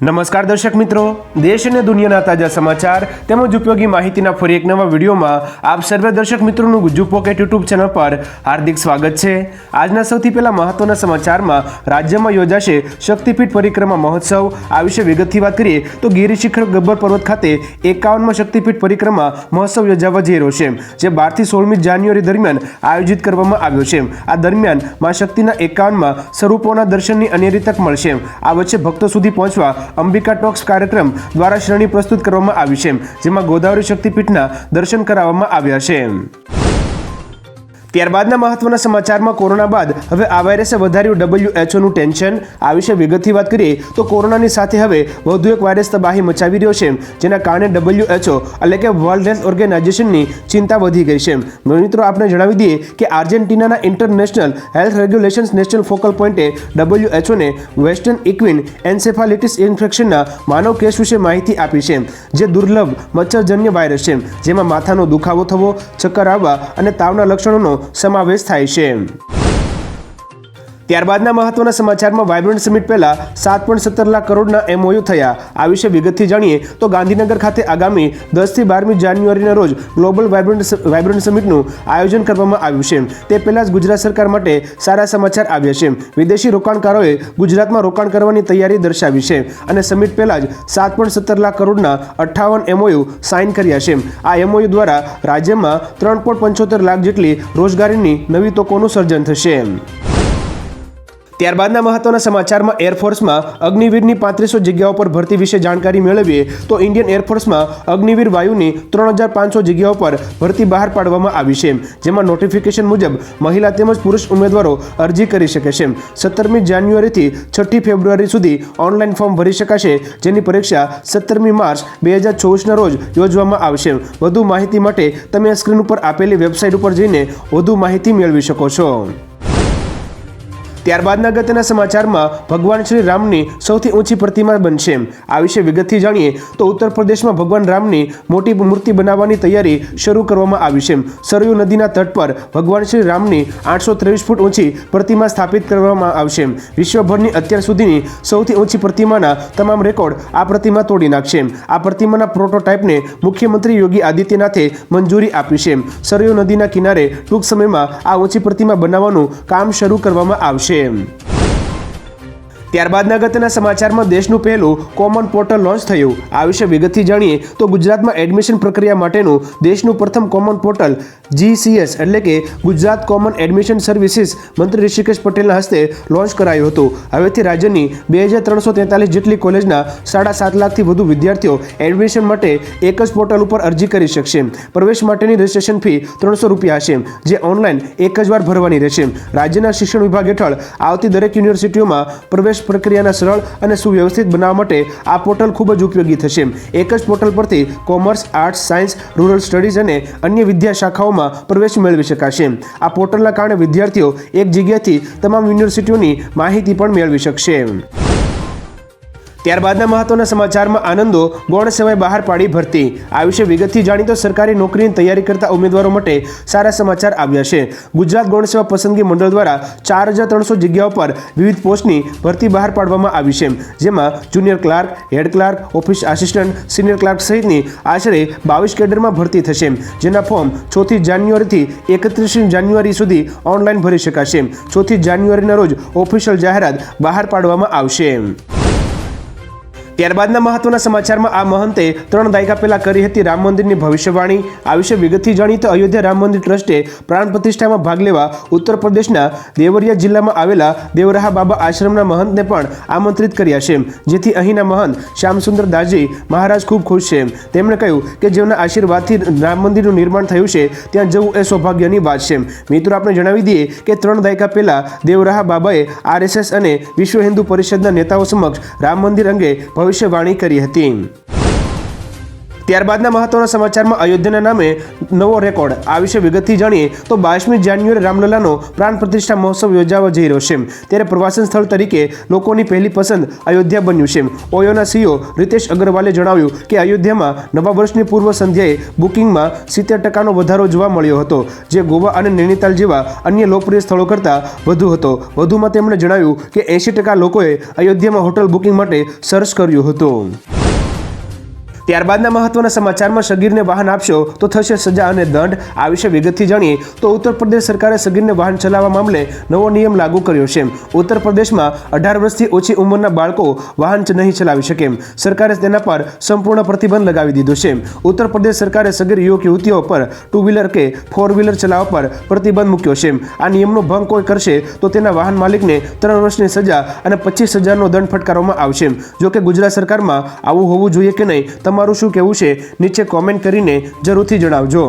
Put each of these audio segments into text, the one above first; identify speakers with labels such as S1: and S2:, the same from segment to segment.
S1: નમસ્કાર દર્શક મિત્રો. દેશ અને દુનિયાના તાજા સમાચાર તેમજ ઉપયોગી માહિતીના ફરી એક નવા વિડીયોમાં આપ સર્વે દર્શક મિત્રોનું ગુજ્જુ પોકેટ યુટ્યુબ ચેનલ પર હાર્દિક સ્વાગત છે. આજના સૌથી પહેલા મહત્વના સમાચારમાં રાજ્યમાં યોજાશે શક્તિપીઠ પરિક્રમા મહોત્સવ. આ વિશે વિગતથી વાત કરીએ તો ગીર શિખર ગબ્બર પર્વત ખાતે એકાવનમાં શક્તિપીઠ પરિક્રમા મહોત્સવ યોજાવા જઈ રહ્યો છે, જે બારથી સોળમી જાન્યુઆરી દરમિયાન આયોજિત કરવામાં આવ્યો છે. આ દરમિયાન મા શક્તિના એકાવનમાં સ્વરૂપોના દર્શનની અનેરી તક મળશે. આ વચ્ચે ભક્તો સુધી પહોંચવા અંબિકા ટોક્સ કાર્યક્રમ દ્વારા શ્રેણી પ્રસ્તુત કરવામાં આવી છે, જેમાં ગોદાવરી શક્તિપીઠના દર્શન કરાવવામાં આવ્યા છે. ત્યારબાદના મહત્વના સમાચારમાં કોરોના બાદ હવે આ વાયરસે વધાર્યું ડબલ્યુએચઓનું ટેન્શન. આ વિશે વિગતથી વાત કરીએ તો કોરોનાની સાથે હવે વધુ એક વાયરસ તબાહી મચાવી રહ્યો છે, જેના કારણે ડબલ્યુએચઓ એટલે કે વર્લ્ડ હેલ્થ ઓર્ગેનાઇઝેશનની ચિંતા વધી ગઈ છે. મિત્રો, આપણે જણાવી દઈએ કે આર્જેન્ટિનાના international health regulations national focal પોઈન્ટે ડબલ્યુએચઓને વેસ્ટર્ન ઇક્વિન એન્સેફાલિટિસ ઇન્ફેક્શનના માનવ કેસ વિશે માહિતી આપી છે, જે દુર્લભ મચ્છરજન્ય વાયરસ છે, જેમાં માથાનો દુખાવો થવો, ચક્કર આવવા અને તાવના લક્ષણોનો સમાવેશ થાય છે. ત્યારબાદના મહત્વના સમાચારમાં વાઇબ્રન્ટ સમિટ પહેલા સાત પોઈન્ટ સત્તર લાખ કરોડના એમઓયુ થયા. આ વિશે વિગતથી જાણીએ તો ગાંધીનગર ખાતે આગામી દસથી બારમી જાન્યુઆરીના રોજ ગ્લોબલ વાઇબ્રન્ટ વાઇબ્રન્ટ સમિટનું આયોજન કરવામાં આવ્યું છે. તે પહેલાં જ ગુજરાત સરકાર માટે સારા સમાચાર આવ્યા છે. વિદેશી રોકાણકારોએ ગુજરાતમાં રોકાણ કરવાની તૈયારી દર્શાવી છે અને સમિટ પહેલાં જ સાત પોઈન્ટ સત્તર લાખ કરોડના અઠ્ઠાવન એમઓયુ સાઇન કર્યા છે. આ એમઓયુ દ્વારા રાજ્યમાં ત્રણ પોઈન્ટ પંચોતેર લાખ જેટલી રોજગારીની નવી તકોનું સર્જન થશે. ત્યારબાદના મહત્વના સમાચારમાં એરફોર્સમાં અગ્નિવીરની પાંત્રીસો જગ્યાઓ પર ભરતી વિશે જાણકારી મેળવીએ તો ઇન્ડિયન એરફોર્સમાં અગ્નિવીર વાયુની ત્રણ હજાર પાંચસો જગ્યાઓ પર ભરતી બહાર પાડવામાં આવી છે, જેમાં નોટિફિકેશન મુજબ મહિલા તેમજ પુરુષ ઉમેદવારો અરજી કરી શકે છે. સત્તરમી જાન્યુઆરીથી છઠ્ઠી ફેબ્રુઆરી સુધી ઓનલાઈન ફોર્મ ભરી શકાશે, જેની પરીક્ષા સત્તરમી માર્ચ બે હજાર ચોવીસના રોજ યોજવામાં આવશે. વધુ માહિતી માટે તમે સ્ક્રીન ઉપર આપેલી વેબસાઇટ ઉપર જઈને વધુ માહિતી મેળવી શકો છો. ત્યારબાદના ગતના સમાચારમાં ભગવાન શ્રી રામની સૌથી ઊંચી પ્રતિમા બનશે. આ વિશે વિગતથી જાણીએ તો ઉત્તર પ્રદેશમાં ભગવાન રામની મોટી મૂર્તિ બનાવવાની તૈયારી શરૂ કરવામાં આવી છે. સરયુ નદીના તટ પર ભગવાન શ્રી રામની આઠસો ત્રેવીસ ફૂટ ઊંચી પ્રતિમા સ્થાપિત કરવામાં આવશે. વિશ્વભરની અત્યાર સુધીની સૌથી ઊંચી પ્રતિમાના તમામ રેકોર્ડ આ પ્રતિમા તોડી નાખશે. આ પ્રતિમાના પ્રોટોટાઇપને મુખ્યમંત્રી યોગી આદિત્યનાથે મંજૂરી આપી છે. સરયુ નદીના કિનારે ટૂંક સમયમાં આ ઊંચી પ્રતિમા બનાવવાનું કામ શરૂ કરવામાં આવશે. Game. ત્યારબાદના અગત્યના સમાચારમાં દેશનું પહેલું કોમન પોર્ટલ લોન્ચ થયું. આ વિશે વિગતથી જાણીએ તો ગુજરાતમાં એડમિશન પ્રક્રિયા માટેનું દેશનું પ્રથમ કોમન પોર્ટલ જીસીએસ એટલે કે ગુજરાત કોમન એડમિશન સર્વિસીસ મંત્રી ઋષિકેશ પટેલના હસ્તે લોન્ચ કરાયું હતું. હવેથી રાજ્યની બે હજાર ત્રણસો તેતાલીસ જેટલી કોલેજના સાડા સાત લાખથી વધુ વિદ્યાર્થીઓ એડમિશન માટે એક જ પોર્ટલ ઉપર અરજી કરી શકશે. પ્રવેશ માટેની રજિસ્ટ્રેશન ફી ત્રણસો રૂપિયા હશે, જે ઓનલાઈન એક જ વાર ભરવાની રહેશે. રાજ્યના શિક્ષણ વિભાગ હેઠળ આવતી દરેક યુનિવર્સિટીઓમાં પ્રવેશ પ્રક્રિયાના સરળ અને સુવ્યવસ્થિત બનાવવા માટે આ પોર્ટલ ખૂબ જ ઉપયોગી થશે. એક જ પોર્ટલ પરથી commerce, arts, science, rural studies અને અન્ય વિદ્યા શાખાઓમાં પ્રવેશ મેળવી શકાશે. આ પોર્ટલના કારણે વિદ્યાર્થીઓ એક જગ્યાથી તમામ યુનિવર્સિટીઓની માહિતી પણ મેળવી શકશે. ત્યારબાદના મહત્વના સમાચારમાં આનંદો, ગૌણ સેવાએ બહાર પાડી ભરતી. આ વિશે વિગતથી જાણી તો સરકારી નોકરીની તૈયારી કરતા ઉમેદવારો માટે સારા સમાચાર આવ્યા છે. ગુજરાત ગૌણ સેવા પસંદગી મંડળ દ્વારા ચાર હજાર ત્રણસો જગ્યાઓ પર વિવિધ પોસ્ટની ભરતી બહાર પાડવામાં આવી છે. જેમાં junior clerk, head clerk, office assistant, senior clerk સહિતની આશરે બાવીસ કેડરમાં ભરતી થશે. જેના ફોર્મ ચોથી જાન્યુઆરીથી એકત્રીસમી જાન્યુઆરી સુધી ઓનલાઈન ભરી શકાશે. ચોથી જાન્યુઆરીના રોજ ઓફિશિયલ જાહેરાત બહાર પાડવામાં આવશે. ત્યારબાદના મહત્વના સમાચારમાં આ મહંતે ત્રણ દાયકા પહેલા કરી હતી રામ મંદિરની ભવિષ્યવાણી. આ વિશે વિગતથી જાણી તો અયોધ્યા રામ મંદિર ટ્રસ્ટે પ્રાણ પ્રતિષ્ઠામાં ભાગ લેવા ઉત્તર પ્રદેશના દેવરિયા જિલ્લામાં આવેલા દેવરાહા બાબા આશ્રમના મહંતને પણ આમંત્રિત કર્યા છે. જેથી અહીંના મહંત શ્યામસુંદર દાસજી મહારાજ ખૂબ ખુશ છે. તેમણે કહ્યું કે જેમના આશીર્વાદથી રામ મંદિરનું નિર્માણ થયું છે, ત્યાં જવું એ સૌભાગ્યની વાત છે. મિત્રો, આપણે જણાવી દઈએ કે ત્રણ દાયકા પહેલા દેવરાહા બાબાએ આરએસએસ અને વિશ્વ હિન્દુ પરિષદના નેતાઓ સમક્ષ રામ મંદિર અંગે ભવિષ્યવાણી કરી હતી. ત્યારબાદના મહત્વના સમાચારમાં અયોધ્યાના નામે નવો રેકોર્ડ. આ વિશે વિગતથી જાણીએ તો બાવીસમી જાન્યુઆરી રામલલાનો પ્રાણ પ્રતિષ્ઠા મહોત્સવ યોજાવા જઈ રહ્યો છે. ત્યારે પ્રવાસન સ્થળ તરીકે લોકોની પહેલી પસંદ અયોધ્યા બન્યું છે. ઓયોના સીઓ રિતેશ અગ્રવાલે જણાવ્યું કે અયોધ્યામાં નવા વર્ષની પૂર્વ સંધ્યાએ બુકિંગમાં સિત્તેર ટકાનો વધારો જોવા મળ્યો હતો, જે ગોવા અને નૈનીતાલ જેવા અન્ય લોકપ્રિય સ્થળો કરતાં વધુ હતો. વધુમાં તેમણે જણાવ્યું કે એંશી ટકા લોકોએ અયોધ્યામાં હોટલ બુકિંગ માટે સર્ચ કર્યું હતું. ત્યારબાદના મહત્વના સમાચારમાં સગીરને વાહન આપશો તો થશે સજા અને દંડ. આ વિશે વિગતથી જાણીએ તો ઉત્તર પ્રદેશ સરકારે સગીરને વાહન ચલાવવા મામલે નવો નિયમ લાગુ કર્યો છે. ઉત્તર પ્રદેશમાં અઢાર વર્ષથી ઓછી ઉંમરના બાળકો વાહન નહીં ચલાવી શકે સરકારે તેના પર સંપૂર્ણ પ્રતિબંધ લગાવી દીધો છે. ઉત્તર પ્રદેશ સરકારે સગીર યુવક યુવતીઓ પર ટુ વ્હીલર કે ફોર વ્હીલર ચલાવવા પર પ્રતિબંધ મૂક્યો છે. આ નિયમનો ભંગ કોઈ કરશે તો તેના વાહન માલિકને ત્રણ વર્ષની સજા અને પચીસ હજારનો દંડ ફટકારવામાં આવશે. જોકે ગુજરાત સરકારમાં આવું હોવું જોઈએ કે નહીં તમારું શું કહેવું છે નીચે કોમેન્ટ કરીને જરૂરથી જણાવજો.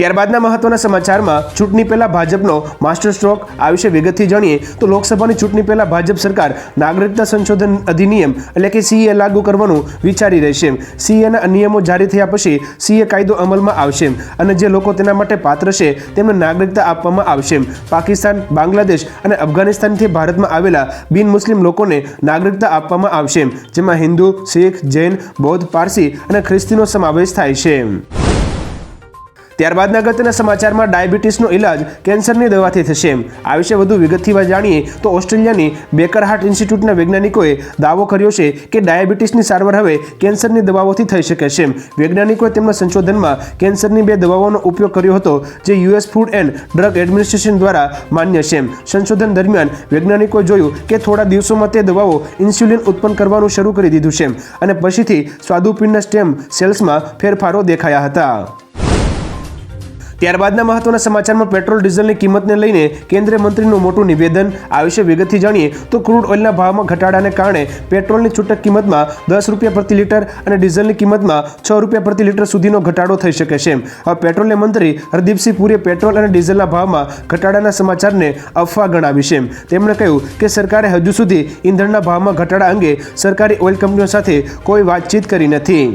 S1: ત્યારબાદના મહત્વના સમાચારમાં ચૂંટણી પહેલા ભાજપનો માસ્ટર સ્ટ્રોક આ વિશે વિગતથી જાણીએ તો લોકસભાની ચૂંટણી પહેલા ભાજપ સરકાર નાગરિકતા સંશોધન અધિનિયમ એટલે કે સીએ લાગુ કરવાનું વિચારી રહી છે. સીએના નિયમો જારી થયા પછી સીએ કાયદો અમલમાં આવશે અને જે લોકો તેના માટે પાત્ર છે તેમને નાગરિકતા આપવામાં આવશે. પાકિસ્તાન, બાંગ્લાદેશ અને અફઘાનિસ્તાનથી ભારતમાં આવેલા બિન મુસ્લિમ લોકોને નાગરિકતા આપવામાં આવશે. જેમાં હિન્દુ, શીખ, જૈન, બૌદ્ધ, પારસી અને ખ્રિસ્તીનો સમાવેશ થાય છે. ત્યારબાદના અગત્યના સમાચારમાં ડાયાબિટીસનો ઇલાજ કેન્સરની દવાથી થશે આ વિશે વધુ વિગતથી જાણીએ તો ઓસ્ટ્રેલિયાની બેકર હાર્ટ ઇન્સ્ટિટ્યૂટના વૈજ્ઞાનિકોએ દાવો કર્યો છે કે ડાયાબિટીસની સારવાર હવે કેન્સરની દવાઓથી થઈ શકે છે વૈજ્ઞાનિકોએ તેમના સંશોધનમાં કેન્સરની બે દવાઓનો ઉપયોગ કર્યો હતો જે US Food and Drug Administration દ્વારા માન્ય છે સંશોધન દરમિયાન વૈજ્ઞાનિકોએ જોયું કે થોડા દિવસોમાં તે દવાઓ ઇન્સ્યુલિન ઉત્પન્ન કરવાનું શરૂ કરી દીધું છે અને પછીથી સ્વાદુપિંડના સ્ટેમ સેલ્સમાં ફેરફારો દેખાયા હતા. ત્યારબાદના મહત્વના સમાચારમાં પેટ્રોલ, ડીઝલની કિંમતને લઈને કેન્દ્રીય મંત્રીનું મોટું નિવેદન આ વિશે વિગતથી જાણીએ તો ક્રૂડ ઓઇલના ભાવમાં ઘટાડાને કારણે પેટ્રોલની છૂટક કિંમતમાં દસ રૂપિયા પ્રતિ લીટર અને ડીઝલની કિંમતમાં છ રૂપિયા પ્રતિ લીટર સુધીનો ઘટાડો થઈ શકે છે. હવે પેટ્રોલના મંત્રી હરદીપસિંહ પુરીએ પેટ્રોલ અને ડીઝલના ભાવમાં ઘટાડાના સમાચારને અફવા ગણાવી છે. તેમણે કહ્યું કે સરકારે હજુ સુધી ઈંધણના ભાવમાં ઘટાડા અંગે સરકારી ઓઇલ કંપનીઓ સાથે કોઈ વાતચીત કરી નથી.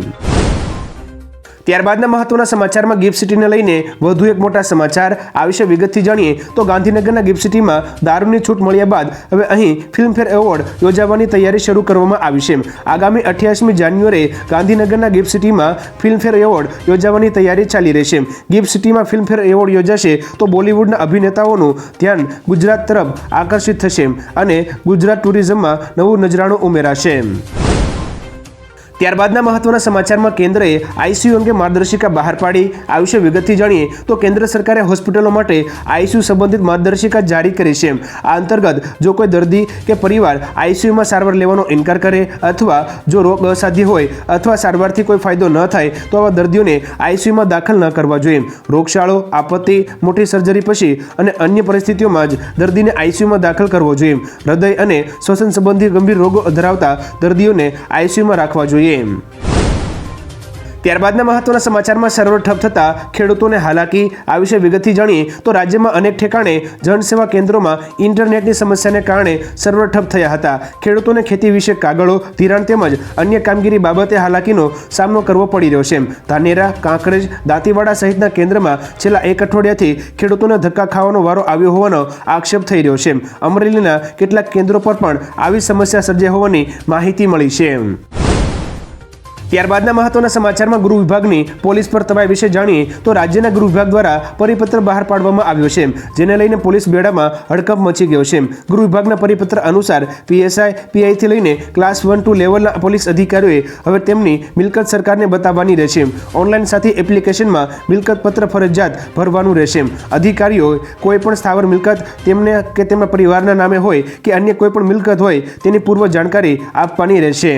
S1: ત્યારબાદના મહત્વના સમાચારમાં ગિફ્ટ સિટીને લઈને વધુ એક મોટા સમાચાર આ વિશે વિગતથી જાણીએ તો ગાંધીનગરના ગિફ્ટ સિટીમાં દારૂની છૂટ મળ્યા બાદ હવે અહીં ફિલ્મફેર એવોર્ડ યોજાવાની તૈયારી શરૂ કરવામાં આવી છે. આગામી અઠ્યાસમી જાન્યુઆરીએ ગાંધીનગરના ગિફ્ટ સિટીમાં ફિલ્મફેર એવોર્ડ યોજાવાની તૈયારી ચાલી રહી છે. ગિફ્ટ સિટીમાં ફિલ્મફેર એવોર્ડ યોજાશે તો બોલિવૂડના અભિનેતાઓનું ધ્યાન ગુજરાત તરફ આકર્ષિત થશે અને ગુજરાત ટુરિઝમમાં નવું નજરાણું ઉમેરાશે. ત્યારબાદના મહત્વના સમાચારમાં કેન્દ્રએ આઈસીયુ અંગે માર્ગદર્શિકા બહાર પાડી આ વિશે વિગતથી જાણીએ તો કેન્દ્ર સરકારે હોસ્પિટલો માટે આઈસીયુ સંબંધિત માર્ગદર્શિકા જારી કરી છે. આ અંતર્ગત જો કોઈ દર્દી કે પરિવાર આઈસીયુમાં સારવાર લેવાનો ઇનકાર કરે અથવા જો રોગ અસાધ્ય હોય અથવા સારવારથી કોઈ ફાયદો ન થાય તો આવા દર્દીઓને આઈસીયુમાં દાખલ ન કરવા જોઈએ. રોગશાળો આપત્તિ, મોટી સર્જરી પછી અને અન્ય પરિસ્થિતિઓમાં જ દર્દીને આઈસીયુમાં દાખલ કરવો જોઈએ. હૃદય અને શ્વસન સંબંધી ગંભીર રોગો ધરાવતા દર્દીઓને આઈસીયુમાં રાખવા જોઈએ. ત્યારબાદના મહત્વના સમાચારમાં સર્વર ઠપ થતા ખેડૂતોને હાલાકી, આ વિશે વિગતથી જાણીએ તો રાજ્યમાં અનેક ઠેકાણે જનસેવા કેન્દ્રોમાં ઇન્ટરનેટની સમસ્યાને કારણે સર્વર ઠપ થયા હતા. ખેડૂતોને ખેતી વિશે કાગળો, ધિરાણ તેમજ અન્ય કામગીરી બાબતે હાલાકીનો સામનો કરવો પડી રહ્યો છે ધાનેરા, કાંકરેજ, દાંતીવાડા સહિતના કેન્દ્રમાં છેલ્લા એક અઠવાડિયાથી ખેડૂતોને ધક્કા ખાવાનો વારો આવ્યો હોવાનો આક્ષેપ થઈ રહ્યો છે અમરેલીના કેટલાક કેન્દ્રો પર પણ આવી સમસ્યા સર્જાઈ હોવાની માહિતી મળી છે ત્યારબાદના મહત્વના સમાચારમાં ગૃહ વિભાગની પોલીસ પર તબાઈ વિશે જાણીએ તો રાજ્યના ગૃહ વિભાગ દ્વારા પરિપત્ર બહાર પાડવામાં આવ્યો છે, જેને લઈને પોલીસ બેડામાં હડકંપ મચી ગયો છે. ગૃહ વિભાગના પરિપત્ર અનુસાર પીએસઆઈ, પીઆઈથી લઈને ક્લાસ વન ટુ લેવલના પોલીસ અધિકારીઓએ હવે તેમની મિલકત સરકારને બતાવવાની રહેશે. ઓનલાઈન સાથે એપ્લિકેશનમાં મિલકત પત્ર ફરજિયાત ભરવાનું રહેશે. અધિકારીઓ કોઈ પણ સ્થાવર મિલકત તેમને કે તેમના પરિવારના નામે હોય કે અન્ય કોઈ પણ મિલકત હોય તેની પૂર્વ જાણકારી આપવાની રહેશે.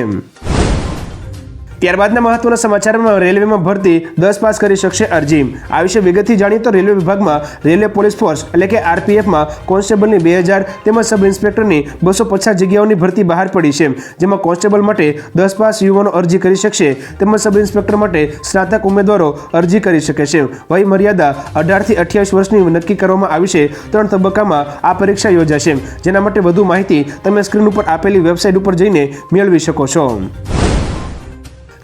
S1: ત્યારબાદના મહત્વના સમાચારમાં રેલવેમાં ભરતી, દસ પાસ કરી શકશે અરજી. આ વિશે વિગતથી જાણીએ તો રેલવે વિભાગમાં રેલવે પોલીસ ફોર્સ એટલે કે આરપીએફમાં કોન્સ્ટેબલની બે હજાર તેમજ સબ ઇન્સ્પેક્ટરની બસો પચાસ જગ્યાઓની ભરતી બહાર પડી છે. જેમાં કોન્સ્ટેબલ માટે દસ પાસ યુવાનો અરજી કરી શકશે, તેમજ સબ ઇન્સ્પેક્ટર માટે સ્નાતક ઉમેદવારો અરજી કરી શકે છે. વય મર્યાદા અઢારથી અઠ્યાવીસ વર્ષની નક્કી કરવામાં આવી છે. ત્રણ તબક્કામાં આ પરીક્ષા યોજાશે. જેના માટે વધુ માહિતી તમે સ્ક્રીન ઉપર આપેલી વેબસાઇટ ઉપર જઈને મેળવી શકો છો.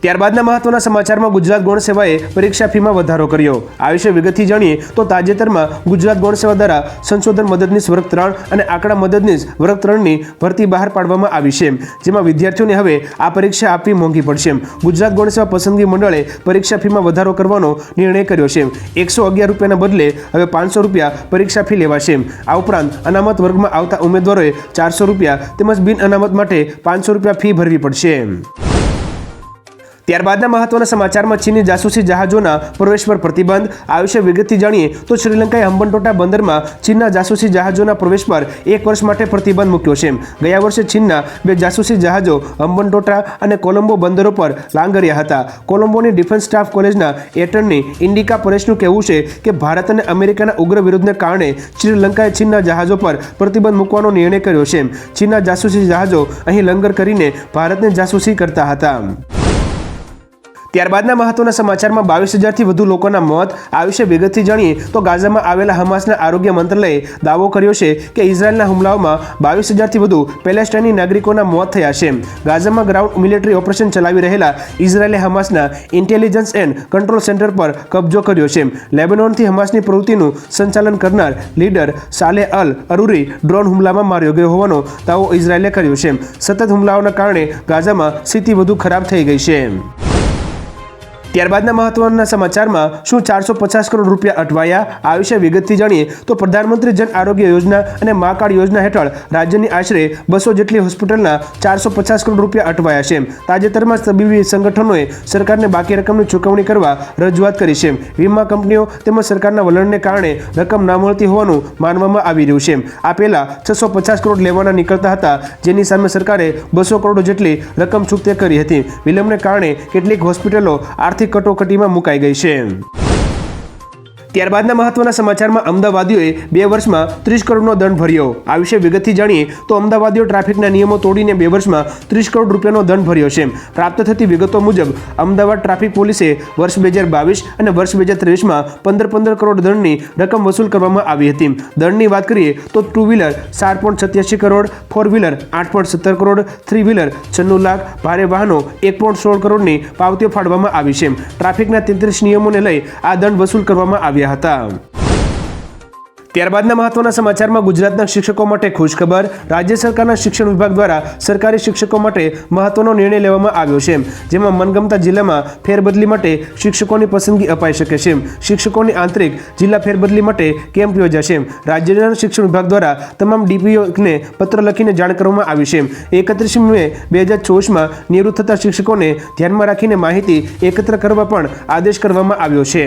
S1: ત્યારબાદના મહત્વના સમાચારમાં ગુજરાત ગૌણ સેવાએ પરીક્ષા ફીમાં વધારો કર્યો. આ વિશે વિગતથી જાણીએ તો તાજેતરમાં ગુજરાત ગૌણ સેવા દ્વારા સંશોધન મદદનીશ વર્ગ ત્રણ અને આંકડા મદદનીશ વર્ગ ત્રણની ભરતી બહાર પાડવામાં આવી છે. જેમાં વિદ્યાર્થીઓને હવે આ પરીક્ષા આપવી મોંઘી પડશે. ગુજરાત ગૌણ સેવા પસંદગી મંડળે પરીક્ષા ફીમાં વધારો કરવાનો નિર્ણય કર્યો છે. એકસો અગિયાર રૂપિયાના બદલે હવે પાંચસો રૂપિયા પરીક્ષા ફી લેવાશે. આ ઉપરાંત અનામત વર્ગમાં આવતા ઉમેદવારોએ ચારસો રૂપિયા તેમજ બિન અનામત માટે પાંચસો રૂપિયા ફી ભરવી પડશે. ત્યારબાદના મહત્વના સમાચારમાં ચીની જાસૂસી જહાજોના પ્રવેશ પર પ્રતિબંધ આ વિશે વિગતથી જાણીએ તો શ્રીલંકાએ હંબનટોટા બંદરમાં ચીનના જાસૂસી જહાજોના પ્રવેશ પર એક વર્ષ માટે પ્રતિબંધ મૂક્યો છે. ગયા વર્ષે ચીનના બે જાસૂસી જહાજો હંબનટોટા અને કોલંબો બંદરો પર લાંગર્યા હતા. કોલંબોની ડિફેન્સ સ્ટાફ કોલેજના એટર્ની ઇન્ડિકા પરેશનું કહેવું છે કે ભારત અને અમેરિકાના ઉગ્ર વિરોધને કારણે શ્રીલંકાએ ચીનના જહાજો પર પ્રતિબંધ મૂકવાનો નિર્ણય કર્યો છે. ચીનના જાસૂસી જહાજો અહીં લંગર કરીને ભારતને જાસૂસી કરતા હતા. ત્યારબાદના મહત્વના સમાચારમાં બાવીસ હજારથી વધુ લોકોના મોત આ વિશે વિગતથી જાણીએ તો ગાઝામાં આવેલા હમાસના આરોગ્ય મંત્રાલયે દાવો કર્યો છે કે ઇઝરાયલના હુમલાઓમાં બાવીસ હજારથી વધુ પેલેસ્ટાઇની નાગરિકોના મોત થયા છે. ગાઝામાં ગ્રાઉન્ડ મિલિટરી ઓપરેશન ચલાવી રહેલા ઇઝરાયલે હમાસના ઇન્ટેલિજન્સ એન્ડ કંટ્રોલ સેન્ટર પર કબજો કર્યો છે. લેબનોનથી હમાસની પ્રવૃત્તિનું સંચાલન કરનાર લીડર સાલે અલ અરુરી ડ્રોન હુમલામાં માર્યો ગયો હોવાનો દાવો ઇઝરાયલે કર્યો છે. સતત હુમલાઓના કારણે ગાઝામાં સ્થિતિ વધુ ખરાબ થઈ ગઈ છે. ત્યારબાદના મહત્વના સમાચારમાં શું ચારસો પચાસ કરોડ રૂપિયા અટવાયા? આ વિશે વિગતથી જાણીએ તો પ્રધાનમંત્રી જન આરોગ્ય યોજના અને મા કાર્ડ યોજના હેઠળ રાજ્યની આશરે બસો જેટલી હોસ્પિટલના ચારસો પચાસ કરોડ રૂપિયા અટવાયા છે તાજેતરમાં તબીબી સંગઠનોએ સરકારને બાકી રકમની ચૂકવણી કરવા રજૂઆત કરી છે વીમા કંપનીઓ તેમજ સરકારના વલણને કારણે રકમ ના મળતી હોવાનું માનવામાં આવી રહ્યું છે આ પહેલાં છસો પચાસ કરોડ લેવાના નીકળતા હતા, જેની સામે સરકારે બસો કરોડ જેટલી રકમ ચૂકતે કરી હતી. વિલંબને કારણે કેટલીક હોસ્પિટલો આર્થિક કટોકટીમાં મુકાઈ ગઈ છે. ત્યારબાદના મહત્વના સમાચારમાં અમદાવાદીઓએ બે વર્ષમાં ત્રીસ કરોડનો દંડ ભર્યો. આ વિશે વિગતથી જાણીએ તો અમદાવાદીઓ ટ્રાફિકના નિયમો તોડીને બે વર્ષમાં ત્રીસ કરોડ રૂપિયાનો દંડ ભર્યો છે. પ્રાપ્ત થતી વિગતો મુજબ, અમદાવાદ ટ્રાફિક પોલીસે વર્ષ બે હજાર બાવીસ અને વર્ષ બે હજાર ત્રેવીસમાં પંદર પંદર કરોડ દંડની રકમ વસૂલ કરવામાં આવી હતી. દંડની વાત કરીએ તો ટુ વ્હીલર ચાર પોઈન્ટ સત્યાસી કરોડ ફોર વ્હીલર આઠ પોઈન્ટ સત્તર કરોડ થ્રી વ્હીલર છન્નું લાખ ભારે વાહનો એક પોઈન્ટ સોળ કરોડની પાવતીઓ ફાળવામાં આવી છે. ટ્રાફિકના તેત્રીસ નિયમોને લઈ આ દંડ વસૂલ કરવામાં આવ્યા હતા. ત્યારબાદના મહત્વના સમાચારમાં ગુજરાતના શિક્ષકો માટે ખુશખબર. રાજ્ય સરકારના શિક્ષણ વિભાગ દ્વારા સરકારી શિક્ષકો માટે મહત્વનો નિર્ણય લેવામાં આવ્યો છે. જેમાં મનગમતા જિલ્લામાં ફેરબદલી માટે શિક્ષકોની પસંદગી અપાઈ શકે છે. શિક્ષકોની આંતરિક જિલ્લા ફેરબદલી માટે કેમ્પ યોજાશે રાજ્યના શિક્ષણ વિભાગ દ્વારા તમામ ડીપીઓને પત્ર લખીને જાણ કરવામાં આવી છે. એકત્રીસ મે બે હજાર ચોવીસમાં નિવૃત્ત થતા શિક્ષકોને ધ્યાનમાં રાખીને માહિતી એકત્ર કરવા પણ આદેશ કરવામાં આવ્યો છે.